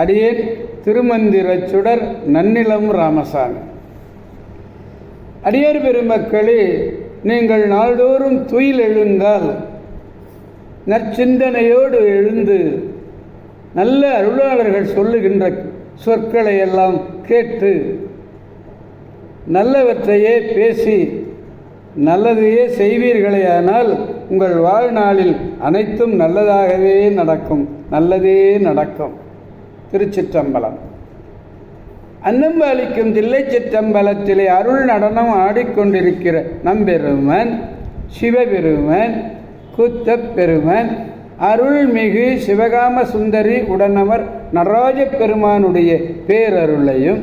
அடியேன் திருமந்திரச் சுடர் நன்னிலம் ராமசாமி. அடியார் பெருமக்களே நீங்கள் நாள்தோறும் துயில் எழுந்தால் நற்சிந்தனையோடு எழுந்து நல்ல அருளாளர்கள் சொல்லுகின்ற சொற்களை எல்லாம் கேட்டு நல்லவற்றையே பேசி நல்லதையே செய்வீர்களேயானால் உங்கள் வாழ்நாளில் அனைத்தும் நல்லதாகவே நடக்கும் நல்லதே நடக்கும். திருச்சிற்றம்பலம். அன்னம்பாளிக்கும் தில்லை சிற்றம்பலத்திலே அருள் நடனம் ஆடிக்கொண்டிருக்கிற நம்பெருமன் சிவபெருமன் குத்தப் பெருமன் அருள்மிகு சிவகாம சுந்தரி உடனவர் நடராஜ பெருமானுடைய பேரருளையும்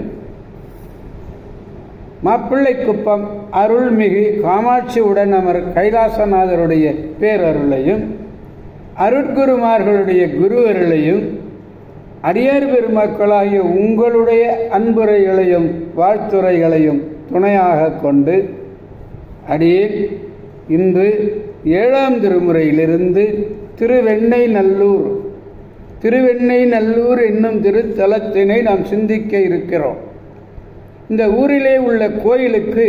மாப்பிள்ளைக்குப்பம் அருள்மிகு காமாட்சி உடனமர் கைலாசநாதருடைய பேரருளையும் அருட்குருமார்களுடைய குரு அருளையும் அடியார் பெருமக்களாகிய உங்களுடைய அன்புரைகளையும் வாழ்த்துரைகளையும் துணையாக கொண்டு அடியேன். இன்று ஏழாம் திருமுறையிலிருந்து திருவெண்ணை நல்லூர் திருவெண்ணை நல்லூர் என்னும் திருத்தலத்தினை நாம் சிந்திக்க இருக்கிறோம். இந்த ஊரிலே உள்ள கோயிலுக்கு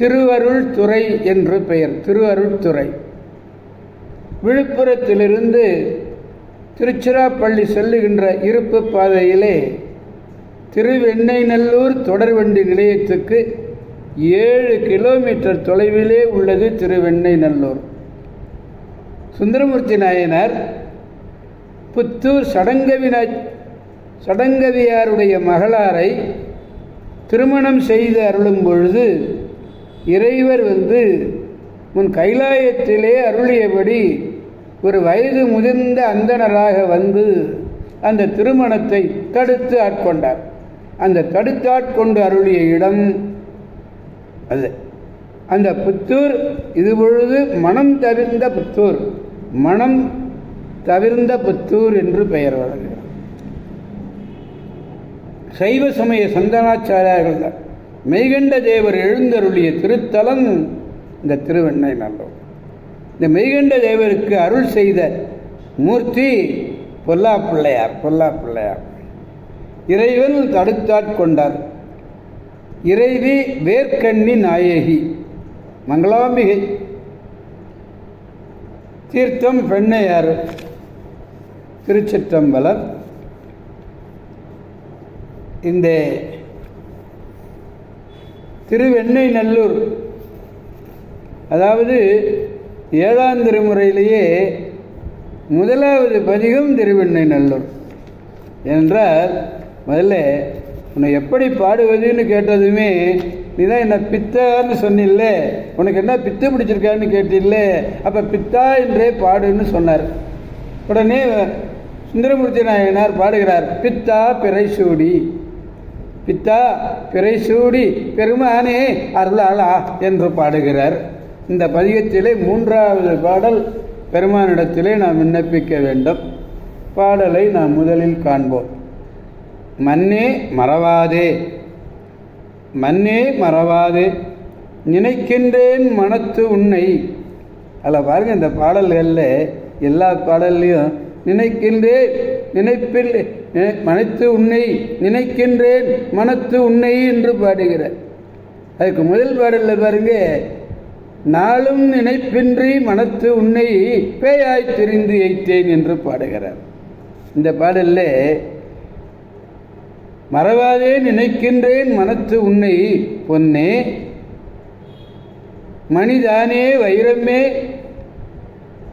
திருவருள் துறை என்று பெயர் திருவருள் துறை விழுப்புரத்திலிருந்து திருச்சிராப்பள்ளி செல்லுகின்ற இருப்பு பாதையிலே திருவெண்ணைநல்லூர் தொடர்வண்டி நிலையத்துக்கு ஏழு கிலோமீட்டர் தொலைவிலே உள்ளது திருவெண்ணைநல்லூர் சுந்தரமூர்த்தி நாயனார் புத்தூர் சடங்கவினா சடங்கவியாருடைய மகளாரை திருமணம் செய்து அருளும் பொழுது இறைவர் வந்து உன் கைலாயத்திலே அருளியபடி ஒரு வயது முதிர்ந்த அந்தணராக வந்து அந்த திருமணத்தை தடுத்து ஆட்கொண்டார். அந்த தடுத்து ஆட்கொண்டு அருளிய இடம் அது. அந்த புத்தூர் இது பொழுது மனம் தவிர்ந்த புத்தூர் மனம் தவிர்ந்த புத்தூர் என்று பெயர் வழங்குகிறார் சைவ சமய சந்தனாச்சாரியார்கள் தான் மெய்கண்ட தேவர் எழுந்தருளிய திருத்தலம் இந்த திருவெண்ணை நல்லூர். இந்த மெய்கண்ட தேவருக்கு அருள் செய்த மூர்த்தி பொல்லா பிள்ளையார் பொல்லா பிள்ளையார் இறைவன் தடுத்தாட்கொண்டார் இறைவி வேர்க்கண்ணி நாயகி மங்களாம்பிகை. தீர்த்தம் பெண்ணையார் திருச்சிற்றம்பலம். இந்த திருவெண்ணை நல்லூர் அதாவது ஏழாம் திருமுறையிலேயே முதலாவது பதிகம் திருவெண்ணை நல்லூர். என்றால் முதல்ல உன்னை எப்படி பாடுவதுன்னு கேட்டதுமே நீ தான் என்ன பித்தான்னு சொன்னில்ல. உனக்கு என்ன பித்து பிடிச்சிருக்கான்னு கேட்டில்ல. அப்போ பித்தா என்றே பாடுன்னு சொன்னார். உடனே சுந்தரமூர்த்தி நாயனார் பாடுகிறார் பித்தா பிறைசூடி பித்தா பிறைசூடி பெருமானே அருளாளா என்று பாடுகிறார். இந்த பதிகத்திலே மூன்றாவது பாடல் பெருமானிடத்திலே நாம் விண்ணப்பிக்க வேண்டும். பாடலை நாம் முதலில் காண்போம். மன்னே மறவாதே. மன்னே மறவாதே. நினைக்கின்றேன் மனத்து உன்னை. அதில் பாருங்கள் இந்த பாடல்களில் எல்லா பாடல்லையும் நினைக்கின்றேன் நினைப்பில் மனத்து உன்னை நினைக்கின்றேன் மனத்து உன்னை என்று பாடுகிறார். அதுக்கு முதல் பாடலில் பாருங்க நாளும் நினைப்பின்றி மனத்து உன்னை பேயாய் தெரிந்து எய்த்தேன் என்று பாடுகிறார். இந்த பாடலில் மறவாதே நினைக்கின்றேன் மனத்து உன்னை பொன்னே மணிதானே வைரமே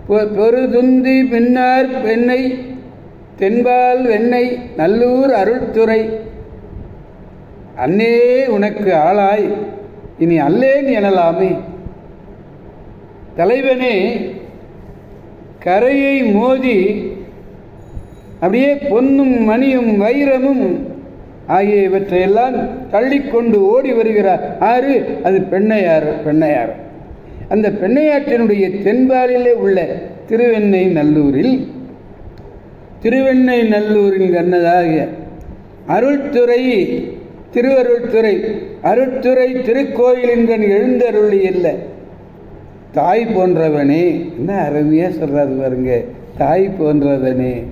பெருதுந்தி பின்னார் பெண்ணை தென்பால் வெண்ணை நல்லூர் அருள்துறை அன்னே உனக்கு ஆளாய் இனி அல்லேன் எனலாமே தலைவனே கரையை மோதி அப்படியே பொன்னும் மணியும் வைரமும் ஆகிய இவற்றையெல்லாம் தள்ளிக்கொண்டு ஓடி வருகிறார். ஆறு அது பெண்ணையாறு பெண்ணையாறு அந்த பெண்ணையாற்றினுடைய தென்பாலிலே உள்ள திருவெண்ணை நல்லூரில் திருவெண்ணை நல்லூரின் கண்ணதாக அருள்துறை திருவருள்துறை அருட்துறை திருக்கோயிலின்கண் எழுந்தருளி இல்லை தாய் போன்றவனே என்ன அருமையாக சொல்கிறாரு பாருங்க தாய் போன்றவனே.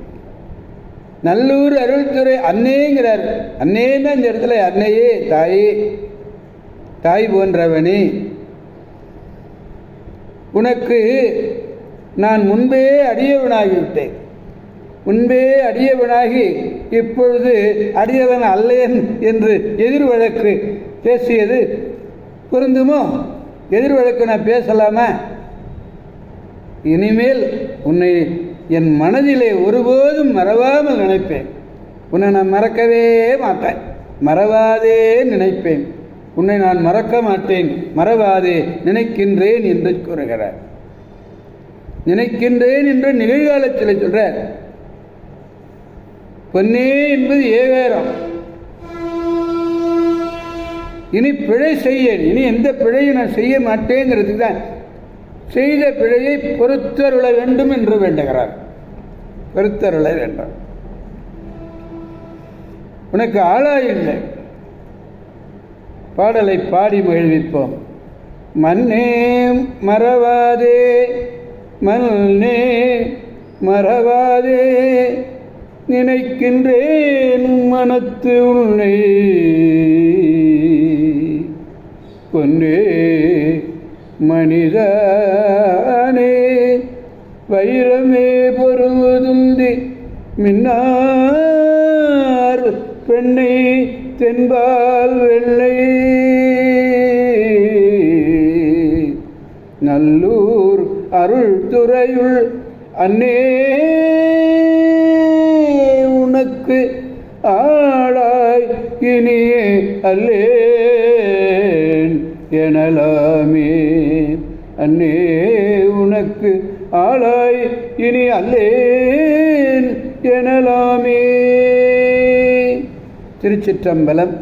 நல்லூர் அருள்துறை அன்னேங்கிறார். அன்னேன்னு இந்த இடத்துல அன்னையே தாயே. தாய் போன்றவனே. உனக்கு நான் முன்பே அடியவனாகிவிட்டேன். முன்பே அடியவனாகி இப்பொழுது அடியவன் அல்லேன் என்று எதிர் வழக்கு பேசியது பொருந்துமோ? எதிர் வழக்கு நான் பேசலாமா? இனிமேல் உன்னை என் மனதிலே ஒருபோதும் மறவாமல் நினைப்பேன். உன்னை நான் மறக்கவே மாட்டேன். மறவாதே நினைப்பேன். உன்னை நான் மறக்க மாட்டேன். மறவாதே நினைக்கின்றேன் என்று கூறுகிறார். நினைக்கின்றேன் என்று நிகழ்காலத்தில் சொல்கிறார் பொன்னே என்பது ஏவேரம் இனி பிழை செய்ய இனி எந்த பிழையும் நான் செய்ய மாட்டேங்கிறதுக்கு தான் செய்த பிழையை பொறுத்தருள வேண்டும் என்று வேண்டுகிறார். பொறுத்தருள வேண்டும். உனக்கு ஆளாயில்லை பாடலை பாடி மகிழ்விப்போம். மண்ணே மறவாதே மண்ணே மறவாதே நினைக்கின்றேன் மனத்து உன்னை. பொன்னே மனிதனே வைரமே பொருவதுந்தி மின்னார் பெண்ணை தென்பால் வெள்ளை. நல்லூர் அருள் துறையுள் அன்னே உனக்கு ஆளாய் இனியே அல்லே. எனலாமே. அன்னே உனக்கு ஆளாய் இனி அல்லேன் எனலாமே. திருச்சிற்றம்பலம்.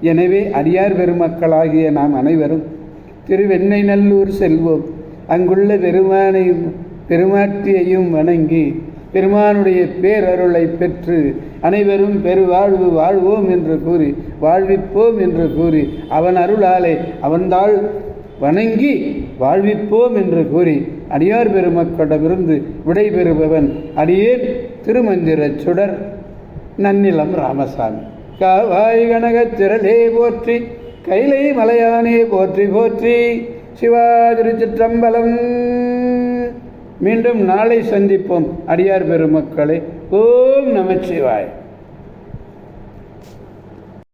எனவே அடியார் பெருமக்களாகிய நாம் அனைவரும் திருவெண்ணை நல்லூர் செல்வோம். அங்குள்ள பெருமானையும் பெருமாட்டியையும் வணங்கி பெருமானுடைய பேரருளை பெற்று அனைவரும் பெருவாழ்வு வாழ்வோம் என்று கூறி வாழ்விப்போம் என்று கூறி அவன் அருளாலே அவன்தாள் வணங்கி வாழ்விப்போம் என்று கூறி அடியார் பெருமக்களிடமிருந்து விடைபெறுபவன் அடியேன் திருமந்திரச் சுடர் நன்னிலம் ராமசாமி. காவாய் கனகச் சிறலே போற்றி கைலை மலையானே போற்றி போற்றி சிவா திருச்சிற்றம்பலம் மீண்டும் நாளை சந்திப்போம். அடியார் பெருமக்களை ஓம் நமச்சிவாய்.